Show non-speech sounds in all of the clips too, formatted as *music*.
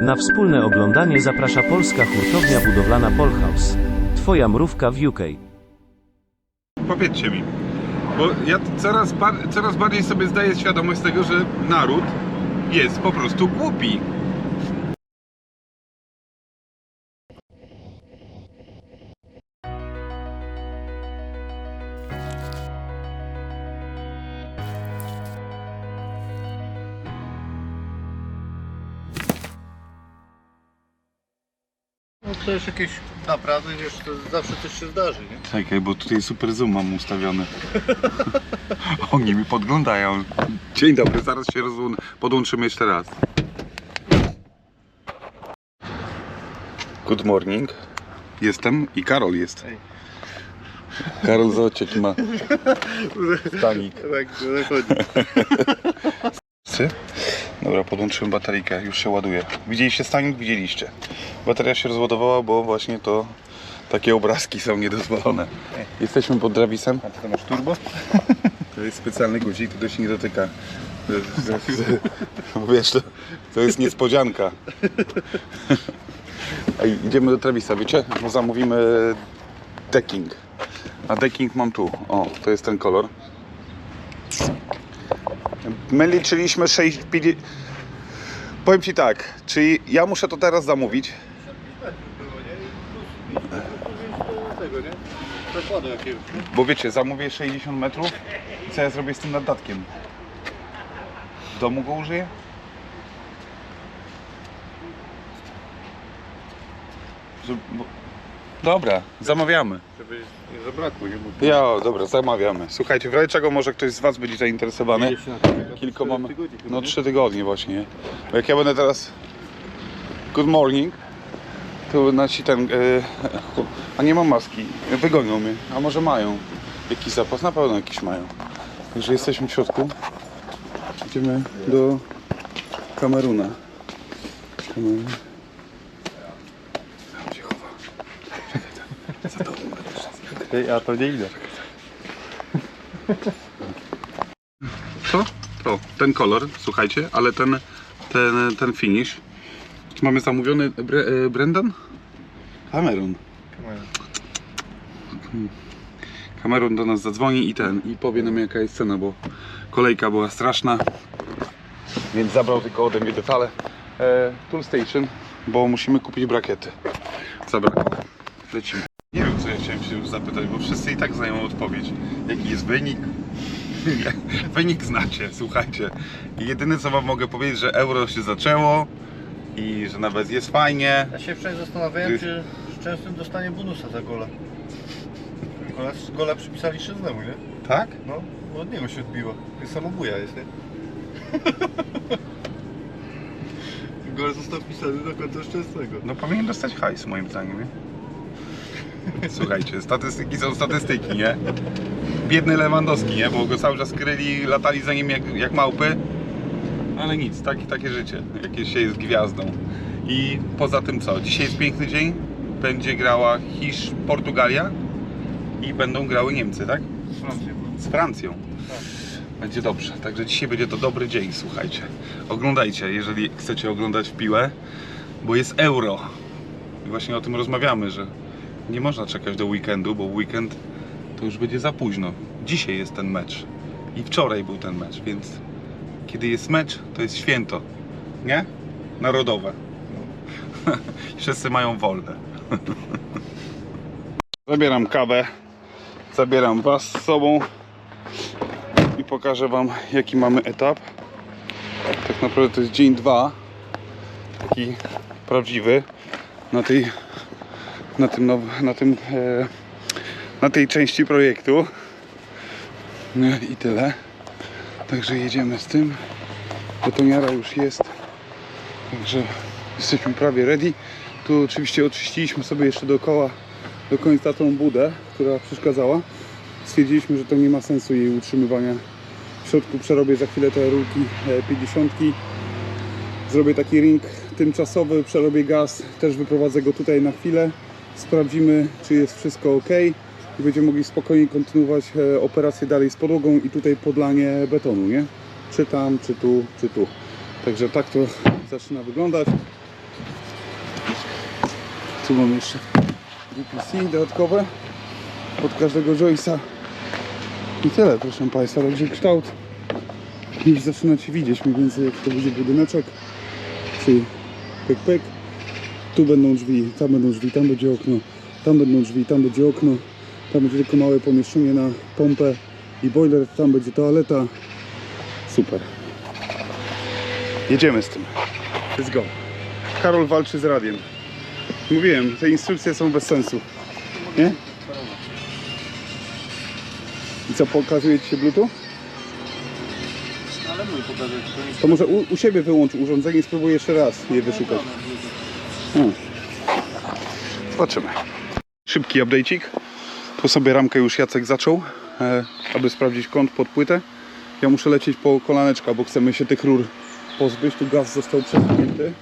Na wspólne oglądanie zaprasza polska hurtownia budowlana Polhouse. Twoja mrówka w UK. Powiedzcie mi, bo ja coraz, coraz bardziej sobie zdaję świadomość tego, że naród jest po prostu głupi. To jest jakieś naprawy, wiesz, to zawsze coś się zdarzy, nie? Czekaj, bo tutaj super zoom mam ustawiony. *laughs* Oni mi podglądają. Dzień dobry, zaraz się rozłą- podłączymy jeszcze raz. Good morning. Jestem i Karol jest. Hej. Karol, zobaczcie jaki ma *laughs* stanik. Tak. Psy? *laughs* Dobra, podłączyłem bateryjkę, już się ładuje. Widzieliście stanik? Widzieliście. Bateria się rozładowała, bo właśnie to takie obrazki są niedozwolone. Jesteśmy pod Drawisem. A ty to masz turbo? *laughs* To jest specjalny guzik, który się nie dotyka. *laughs* Wiesz, to, to jest niespodzianka. Ej, idziemy do Travisa, wiecie? Bo zamówimy decking. A decking mam tu. O, to jest ten kolor. My liczyliśmy 6... pidi- Powiem Ci tak, czyli ja muszę to teraz zamówić. Bo wiecie, zamówię 60 metrów co ja zrobię z tym naddatkiem? W domu go użyję? Bo- Dobra, zamawiamy. Żeby nie zabrakło, nie? Bo Ja, dobra, zamawiamy. Słuchajcie, w razie czego może ktoś z Was będzie zainteresowany? Kilka mamy. No trzy tygodnie właśnie. Bo jak ja będę teraz good morning, to nasi ten. e, a nie mam maski. Wygonią mnie. A może mają jakiś zapas? Na pewno jakiś mają. Także jesteśmy w środku. Idziemy do Kameruna. Kamerun. Tam się chowa. Czekaj, tam. Za tobą będę a to nie idę. To? To, ten kolor, słuchajcie, ale ten, ten, ten finish. Czy mamy zamówiony Bre, Brendan? Cameron. Cameron do nas zadzwoni i ten, i powie nam jaka jest cena, bo kolejka była straszna. Więc zabrał tylko ode mnie detale. E, tool Station, bo musimy kupić brakiety. Zabrakło. Lecimy. Nie wiem co ja chciałem się już zapytać, bo wszyscy i tak znają odpowiedź. Jaki jest wynik? *laughs* Wynik znacie, słuchajcie. Jedyne co wam mogę powiedzieć, że euro się zaczęło i że nawet jest fajnie. Ja się wczoraj zastanawiałem, Ty- czy Szczęsnym dostanie bonusa za gola. Gola, gola przypisali Szczęsnemu, nie? Tak? No, bo od niego się odbiło. Jest samobuja jest, nie? *laughs* Gol został wpisany na konto Szczęsnego. No powinien dostać hajs moim zdaniem, nie? Słuchajcie, statystyki są statystyki, nie? Biedny Lewandowski, nie? Bo go cały czas kryli, latali za nim jak, jak małpy. Ale nic, tak, takie życie, jakie się jest gwiazdą. I poza tym co? Dzisiaj jest piękny dzień. Będzie grała Hisz, Portugalia i będą grały Niemcy, tak? Z Francją. z Francją. Tak. Będzie dobrze. Także dzisiaj będzie to dobry dzień, słuchajcie. Oglądajcie, jeżeli chcecie oglądać piłę, bo jest euro. I właśnie o tym rozmawiamy, że nie można czekać do weekendu, bo weekend to już będzie za późno. Dzisiaj jest ten mecz. I wczoraj był ten mecz, więc kiedy jest mecz, to jest święto. Nie? Narodowe. *laughs* Wszyscy mają wolne. *laughs* Zabieram kawę. Zabieram Was z sobą i pokażę Wam jaki mamy etap. Tak naprawdę to jest dzień dwa, taki prawdziwy na tej, na tym, na tym, e, na tej części projektu. No I tyle. Także jedziemy z tym. Betoniara już jest. Także jesteśmy prawie ready. Tu oczywiście oczyściliśmy sobie jeszcze dookoła do końca tą budę, która przeszkadzała. Stwierdziliśmy, że to nie ma sensu jej utrzymywania w środku. Przerobię za chwilę te rurki e, 50. Zrobię taki ring tymczasowy, przerobię gaz, też wyprowadzę go tutaj na chwilę. Sprawdzimy, czy jest wszystko ok i będziemy mogli spokojnie kontynuować e, operację dalej z podłogą i tutaj podlanie betonu, nie? Czy tam, czy tu, czy tu. Także tak to zaczyna wyglądać. Tu mam jeszcze DPC dodatkowe od każdego joysa. I tyle, proszę Państwa, także kształt już zaczynacie widzieć mniej więcej jak to będzie budyneczek. Czyli pyk pyk. Tu będą drzwi, tam będą drzwi, tam będzie okno, tam będą drzwi, tam będzie okno. Tam będzie tylko małe pomieszczenie na pompę i boiler, tam będzie toaleta. Super. Jedziemy z tym. Let's go. Karol walczy z radiem. Mówiłem, te instrukcje są bez sensu. Nie? I co, pokazuje Ci się Bluetooth? Ale mój To może u, u siebie wyłącz urządzenie i spróbuj jeszcze raz je wyszukać. Zobaczymy. Szybki update'ik. Tu sobie ramkę już Jacek zaczął, e, aby sprawdzić kąt pod płytę. Ja muszę lecieć po kolaneczka, bo chcemy się tych rur pozbyć. Tu gaz został przesunięty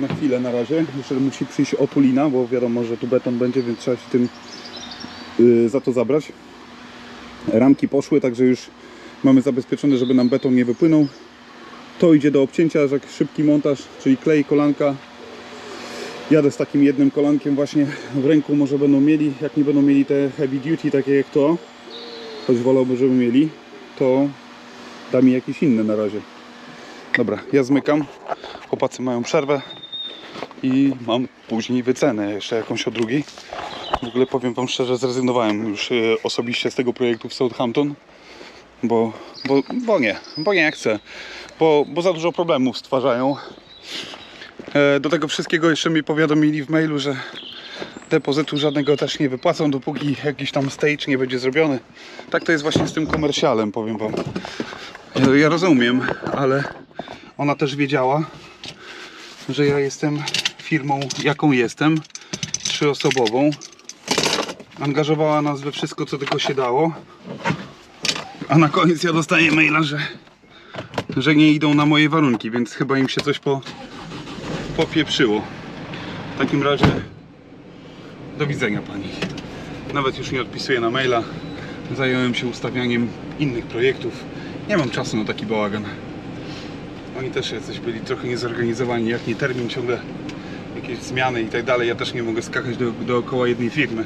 na chwilę na razie. Jeszcze musi przyjść otulina, bo wiadomo, że tu beton będzie, więc trzeba się tym y, za to zabrać. Ramki poszły, także już mamy zabezpieczone, żeby nam beton nie wypłynął. To idzie do obcięcia, że szybki montaż, czyli klej, kolanka. Jadę z takim jednym kolankiem właśnie w ręku, może będą mieli. Jak nie będą mieli te heavy duty, takie jak to, choć wolałbym, żeby mieli, to da mi jakieś inne na razie. Dobra, ja zmykam. Chłopacy mają przerwę i mam później wycenę jeszcze jakąś o drugiej. W ogóle powiem Wam szczerze, zrezygnowałem już e, osobiście z tego projektu w Southampton, bo, bo, bo nie, bo nie chcę, bo, bo za dużo problemów stwarzają. E, Do tego wszystkiego jeszcze mi powiadomili w mailu, że depozytu żadnego też nie wypłacą, dopóki jakiś tam stage nie będzie zrobiony. Tak to jest właśnie z tym komercjalem, powiem Wam. E, Ja rozumiem, ale ona też wiedziała, że ja jestem firmą, jaką jestem, trzyosobową. Angażowała nas we wszystko, co tylko się dało. A na koniec ja dostaję maila, że, że nie idą na moje warunki, więc chyba im się coś po, popieprzyło. W takim razie do widzenia pani. Nawet już nie odpisuję na maila. Zająłem się ustawianiem innych projektów. Nie mam czasu na taki bałagan. Oni też jacyś byli trochę niezorganizowani, jak nie termin ciągle jakieś zmiany i tak dalej. Ja też nie mogę skakać do, dookoła jednej firmy.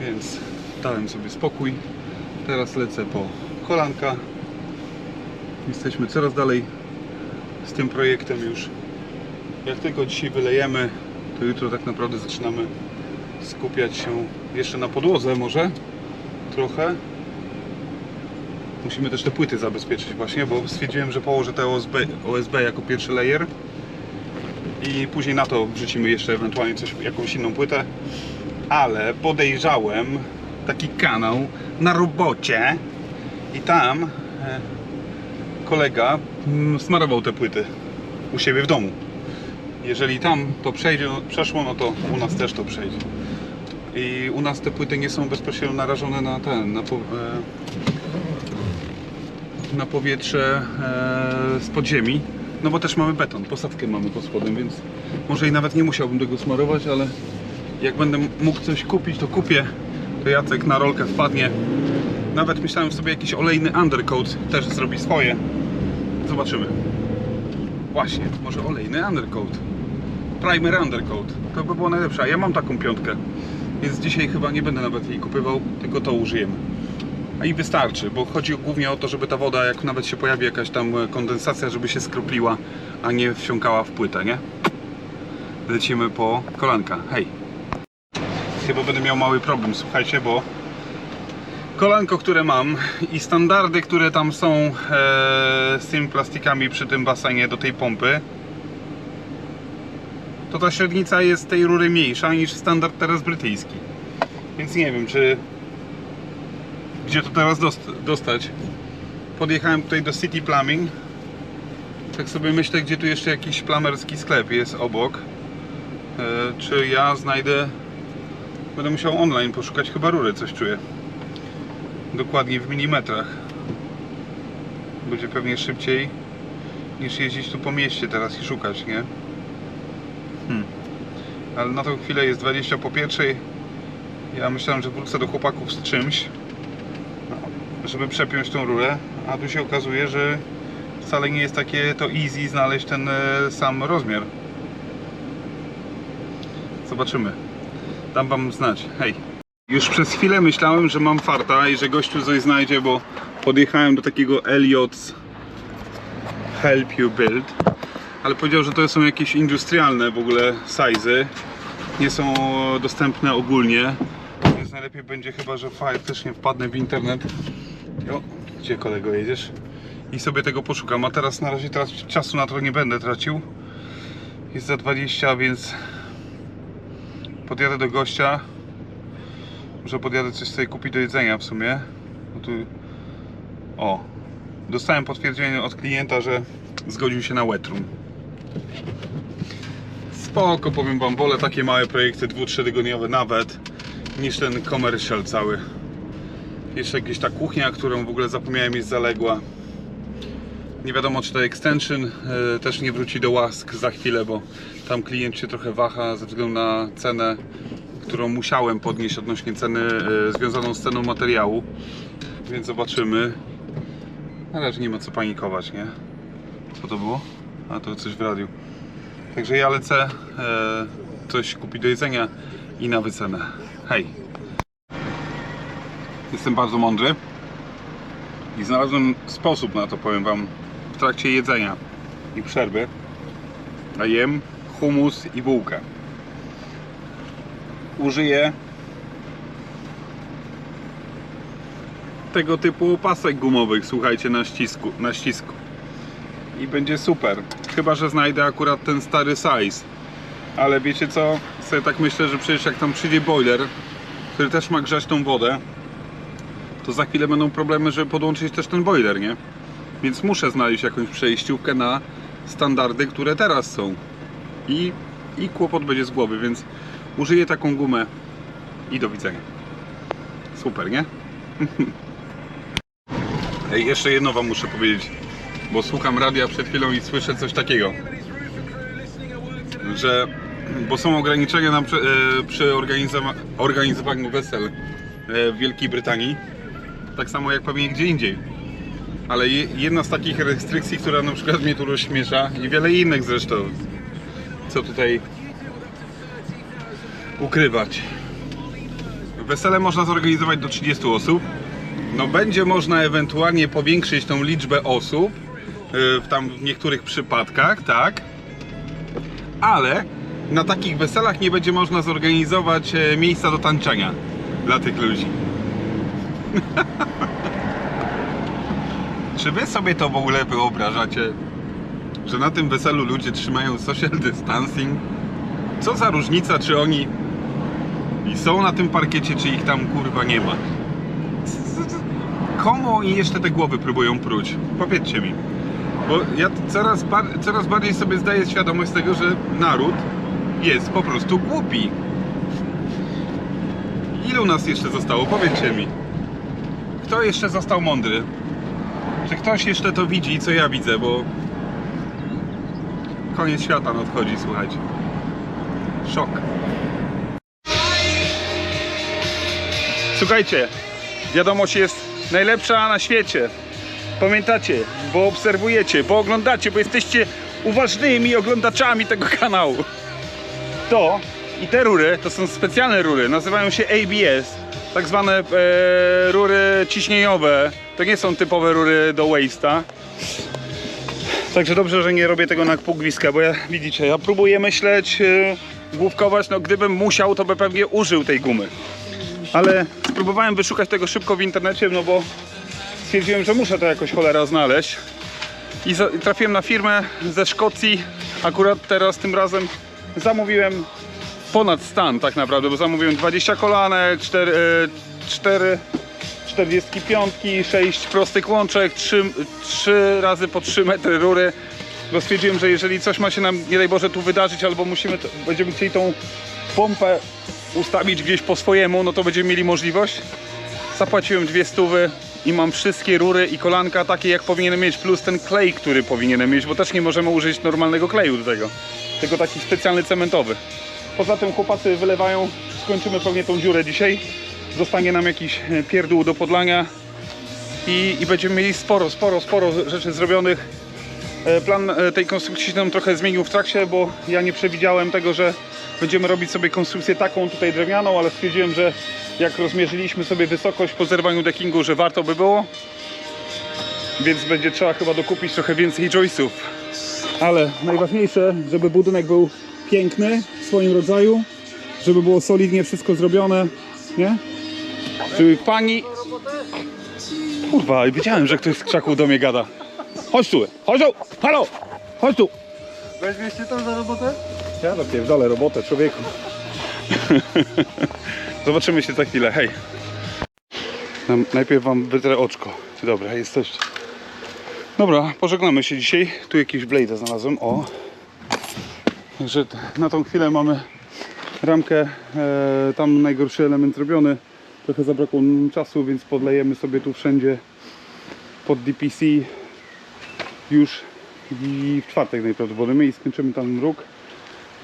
Więc dałem sobie spokój. Teraz lecę po kolanka. Jesteśmy coraz dalej z tym projektem już. Jak tylko dzisiaj wylejemy, to jutro tak naprawdę zaczynamy skupiać się jeszcze na podłodze może trochę. Musimy też te płyty zabezpieczyć właśnie, bo stwierdziłem, że położę te OSB, OSB jako pierwszy layer i później na to wrzucimy jeszcze ewentualnie coś, jakąś inną płytę. Ale podejrzałem taki kanał na robocie i tam e, kolega mm, smarował te płyty u siebie w domu. Jeżeli tam to przejdzie, przeszło, no to u nas też to przejdzie. I u nas te płyty nie są bezpośrednio narażone na ten, na, po, e, na powietrze e, z podziemi. No bo też mamy beton, posadkę mamy pod spodem, więc może i nawet nie musiałbym tego smarować, ale jak będę mógł coś kupić, to kupię. To Jacek na rolkę wpadnie. Nawet myślałem sobie jakiś olejny undercoat też zrobi swoje. Zobaczymy. Właśnie, może olejny undercoat. Primer undercoat. To by było najlepsze. Ja mam taką piątkę. Więc dzisiaj chyba nie będę nawet jej kupywał, tylko to użyjemy. A i wystarczy, bo chodzi głównie o to, żeby ta woda, jak nawet się pojawi jakaś tam kondensacja, żeby się skropliła, a nie wsiąkała w płytę, nie? Lecimy po kolanka. Hej! Chyba będę miał mały problem, słuchajcie, bo kolanko, które mam i standardy, które tam są e, z tymi plastikami przy tym basenie do tej pompy, ta średnica jest tej rury mniejsza niż standard teraz brytyjski. Więc nie wiem, czy gdzie to teraz dost- dostać. Podjechałem tutaj do City Plumbing. Tak sobie myślę, gdzie tu jeszcze jakiś plamerski sklep jest obok. E, czy ja znajdę. Będę musiał online poszukać chyba rury, coś czuję. Dokładnie w milimetrach. Będzie pewnie szybciej niż jeździć tu po mieście teraz i szukać, nie? Ale na tą chwilę jest 20 po pierwszej. Ja myślałem, że wrócę do chłopaków z czymś, żeby przepiąć tą rurę, a tu się okazuje, że wcale nie jest takie to easy znaleźć ten e, sam rozmiar. Zobaczymy. Dam wam znać. Hej. Już przez chwilę myślałem, że mam farta i że gościu coś znajdzie, bo podjechałem do takiego Elliott's Help You Build, ale powiedział, że to są jakieś industrialne w ogóle sizy. Nie są dostępne ogólnie, więc najlepiej będzie chyba, że faktycznie wpadnę w internet. O, gdzie kolego jedziesz? I sobie tego poszukam, a teraz na razie teraz czasu na to nie będę tracił. Jest za 20, więc podjadę do gościa. Może podjadę coś sobie kupić do jedzenia w sumie. Bo tu... O, dostałem potwierdzenie od klienta, że zgodził się na wet-room. Spoko, powiem wam, wolę takie małe projekty, dwu, tygodniowe nawet, niż ten commercial cały. Jeszcze jakaś ta kuchnia, którą w ogóle zapomniałem jest zaległa. Nie wiadomo czy ta extension e, też nie wróci do łask za chwilę, bo tam klient się trochę waha ze względu na cenę, którą musiałem podnieść odnośnie ceny e, związaną z ceną materiału. Więc zobaczymy. Razie nie ma co panikować, nie? Co to było? A to coś w radiu. Także ja lecę e, coś kupić do jedzenia i na wycenę. Hej! Jestem bardzo mądry i znalazłem sposób na to, powiem Wam, w trakcie jedzenia i przerwy. A jem humus i bułkę. Użyję tego typu pasek gumowych, słuchajcie, na ścisku, na ścisku. I będzie super. Chyba, że znajdę akurat ten stary size. Ale wiecie co? Sobie tak myślę, że przecież jak tam przyjdzie boiler, który też ma grzać tą wodę, to za chwilę będą problemy, żeby podłączyć też ten boiler, nie? Więc muszę znaleźć jakąś przejściówkę na standardy, które teraz są. I, i kłopot będzie z głowy, więc użyję taką gumę i do widzenia. Super, nie? *laughs* Ej, jeszcze jedno wam muszę powiedzieć, bo słucham radia przed chwilą i słyszę coś takiego, że bo są ograniczenia na, przy, e, organizowaniu wesel e, w Wielkiej Brytanii, tak samo jak pewnie gdzie indziej. Ale je, jedna z takich restrykcji, która na przykład mnie tu rozśmiesza i wiele innych zresztą, co tutaj ukrywać. Wesele można zorganizować do 30 osób. No będzie można ewentualnie powiększyć tą liczbę osób w tam w niektórych przypadkach, tak? Ale na takich weselach nie będzie można zorganizować e, miejsca do tańczenia dla tych ludzi. *laughs* Czy wy sobie to w ogóle wyobrażacie? Że na tym weselu ludzie trzymają social distancing? Co za różnica, czy oni i są na tym parkiecie, czy ich tam kurwa nie ma? Komu oni jeszcze te głowy próbują pruć? Powiedzcie mi. Bo ja coraz, coraz bardziej sobie zdaję świadomość tego, że naród jest po prostu głupi. Ilu nas jeszcze zostało? Powiedzcie mi. Kto jeszcze został mądry? Czy ktoś jeszcze to widzi, co ja widzę, bo koniec świata nadchodzi, słuchajcie. Szok. Słuchajcie, wiadomość jest najlepsza na świecie. Pamiętacie, bo obserwujecie, bo oglądacie, bo jesteście uważnymi oglądaczami tego kanału. To i te rury to są specjalne rury, nazywają się ABS, tak zwane e, rury ciśnieniowe. To nie są typowe rury do waste'a. Także dobrze, że nie robię tego na pół gwizdka, bo ja widzicie, ja próbuję myśleć, e, główkować, no gdybym musiał, to by pewnie użył tej gumy. Ale spróbowałem wyszukać tego szybko w internecie, no bo stwierdziłem, że muszę to jakoś cholera znaleźć. I trafiłem na firmę ze Szkocji. Akurat teraz tym razem zamówiłem ponad stan tak naprawdę, bo zamówiłem 20 kolanek, 4, 4 45, 6 prostych łączek, 3, 3 razy po 3 metry rury. Bo stwierdziłem, że jeżeli coś ma się nam, nie daj Boże, tu wydarzyć, albo musimy, to, będziemy chcieli tą pompę ustawić gdzieś po swojemu, no to będziemy mieli możliwość. Zapłaciłem dwie stówy i mam wszystkie rury i kolanka takie jak powinienem mieć, plus ten klej, który powinienem mieć, bo też nie możemy użyć normalnego kleju do tego, tylko taki specjalny cementowy. Poza tym chłopacy wylewają, skończymy pewnie tą dziurę dzisiaj, zostanie nam jakiś e, pierdół do podlania. I, i będziemy mieli sporo, sporo, sporo rzeczy zrobionych. E, Plan e, tej konstrukcji się nam trochę zmienił w trakcie, bo ja nie przewidziałem tego, że będziemy robić sobie konstrukcję taką tutaj drewnianą, ale stwierdziłem, że jak rozmierzyliśmy sobie wysokość po zerwaniu deckingu, że warto by było. Więc będzie trzeba chyba dokupić trochę więcej joistów. Ale najważniejsze, żeby budynek był piękny w swoim rodzaju, żeby było solidnie wszystko zrobione, nie? Żeby pani... Kurwa, i wiedziałem, że ktoś z krzaków do mnie gada. Chodź tu, chodź tu, halo, chodź tu. Weźmiesz się tam za robotę? Ja napierdolę robotę, człowieku. *laughs* Zobaczymy się za chwilę, hej. Najpierw wam wytrę oczko. Dobra, jesteście. Dobra, pożegnamy się dzisiaj. Tu jakiś blade'a znalazłem, o. Także na tą chwilę mamy ramkę, e, tam najgorszy element zrobiony. Trochę zabrakło czasu, więc podlejemy sobie tu wszędzie pod DPC już i w czwartek najprawdopodobniej i skończymy tam róg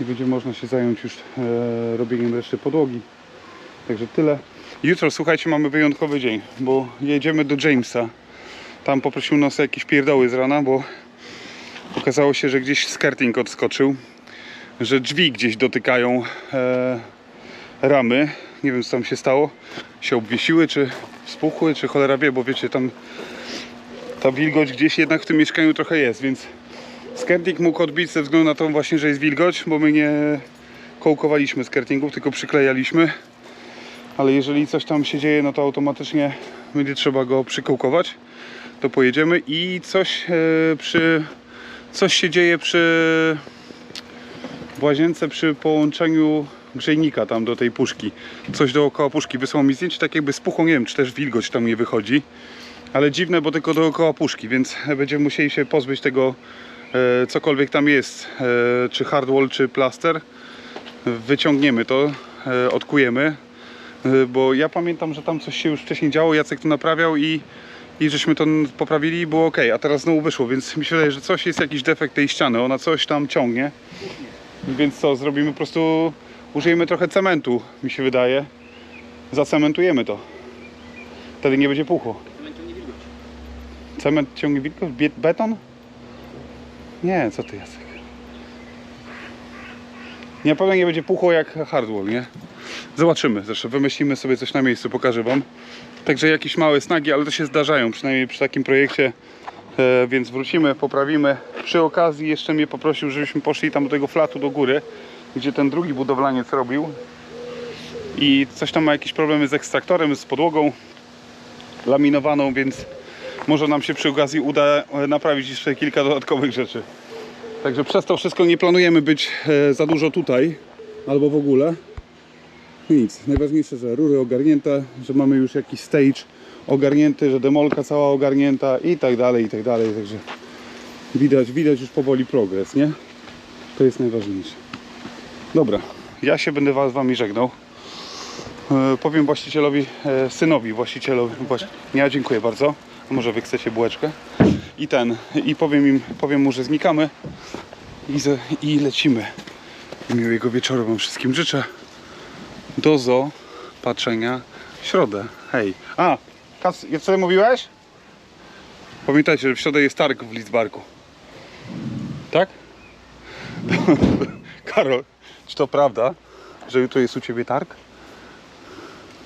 i będzie można się zająć już e, robieniem reszty podłogi. Także tyle. Jutro, słuchajcie, mamy wyjątkowy dzień, bo jedziemy do Jamesa. Tam poprosił nas o jakieś pierdoły z rana, bo okazało się, że gdzieś skirting odskoczył, że drzwi gdzieś dotykają e, ramy. Nie wiem, co tam się stało. Się obwiesiły, czy spuchły, czy cholera wie, bo wiecie, tam ta wilgoć gdzieś jednak w tym mieszkaniu trochę jest, więc skirting mógł odbić ze względu na to właśnie, że jest wilgoć, bo my nie kołkowaliśmy skirtingów, tylko przyklejaliśmy. Ale jeżeli coś tam się dzieje, no to automatycznie będzie trzeba go przykołkować. To pojedziemy i coś e, przy coś się dzieje przy w łazience przy połączeniu grzejnika tam do tej puszki. Coś dookoła puszki. Wysłał mi zdjęcie tak jakby spuchło, nie wiem czy też wilgoć tam nie wychodzi. Ale dziwne, bo tylko dookoła puszki, więc będziemy musieli się pozbyć tego cokolwiek tam jest, e, czy hardwall, czy plaster. Wyciągniemy to, e, odkujemy, e, bo ja pamiętam, że tam coś się już wcześniej działo, Jacek to naprawiał i, i żeśmy to poprawili i było ok, a teraz znowu wyszło, więc mi się wydaje, że coś jest jakiś defekt tej ściany, ona coś tam ciągnie. Więc co, zrobimy po prostu, użyjemy trochę cementu, mi się wydaje. Zacementujemy to. Wtedy nie będzie puchło. Cement ciągnie wilgoć? Bie- Beton? Nie, co ty Jacek? Na pewno nie będzie puchło jak hardwall, nie? Zobaczymy, zresztą wymyślimy sobie coś na miejscu, pokażę wam. Także jakieś małe snagi, ale to się zdarzają, przynajmniej przy takim projekcie. E, więc wrócimy, poprawimy. Przy okazji jeszcze mnie poprosił, żebyśmy poszli tam do tego flatu do góry, gdzie ten drugi budowlaniec robił. I coś tam ma jakieś problemy z ekstraktorem, z podłogą laminowaną, więc może nam się przy okazji uda e, naprawić jeszcze kilka dodatkowych rzeczy. Także przez to wszystko nie planujemy być e, za dużo tutaj, albo w ogóle. Nic. Najważniejsze, że rury ogarnięte, że mamy już jakiś stage ogarnięty, że demolka cała ogarnięta i tak dalej, i tak dalej. Także widać, widać już powoli progres, nie? To jest najważniejsze. Dobra, ja się będę was, z wami żegnał. E, powiem właścicielowi, synowi właścicielowi, właści... ja dziękuję bardzo. Może wy chcecie bułeczkę? I ten, i powiem im, powiem mu, że znikamy i, ze, i lecimy. Miłego wieczoru wam wszystkim życzę. Do zo patrzenia w środę. Hej. A, Kas, co mówiłeś? Pamiętajcie, że w środę jest targ w Lidzbarku. Tak? *laughs* Karol, czy to prawda, że jutro jest u ciebie targ?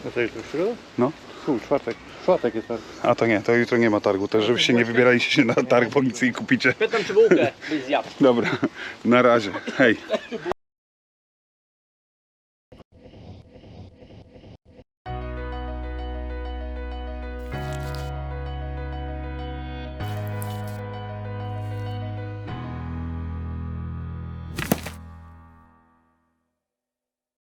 A to jutro w środę? No. Fu, czwartek. Czwartek jest tak. A to nie, to jutro nie ma targu, to żebyście nie wybieraliście się na targ policji i kupicie. Pytam, czy bułkę byś zjadł. Dobra, na razie. Hej.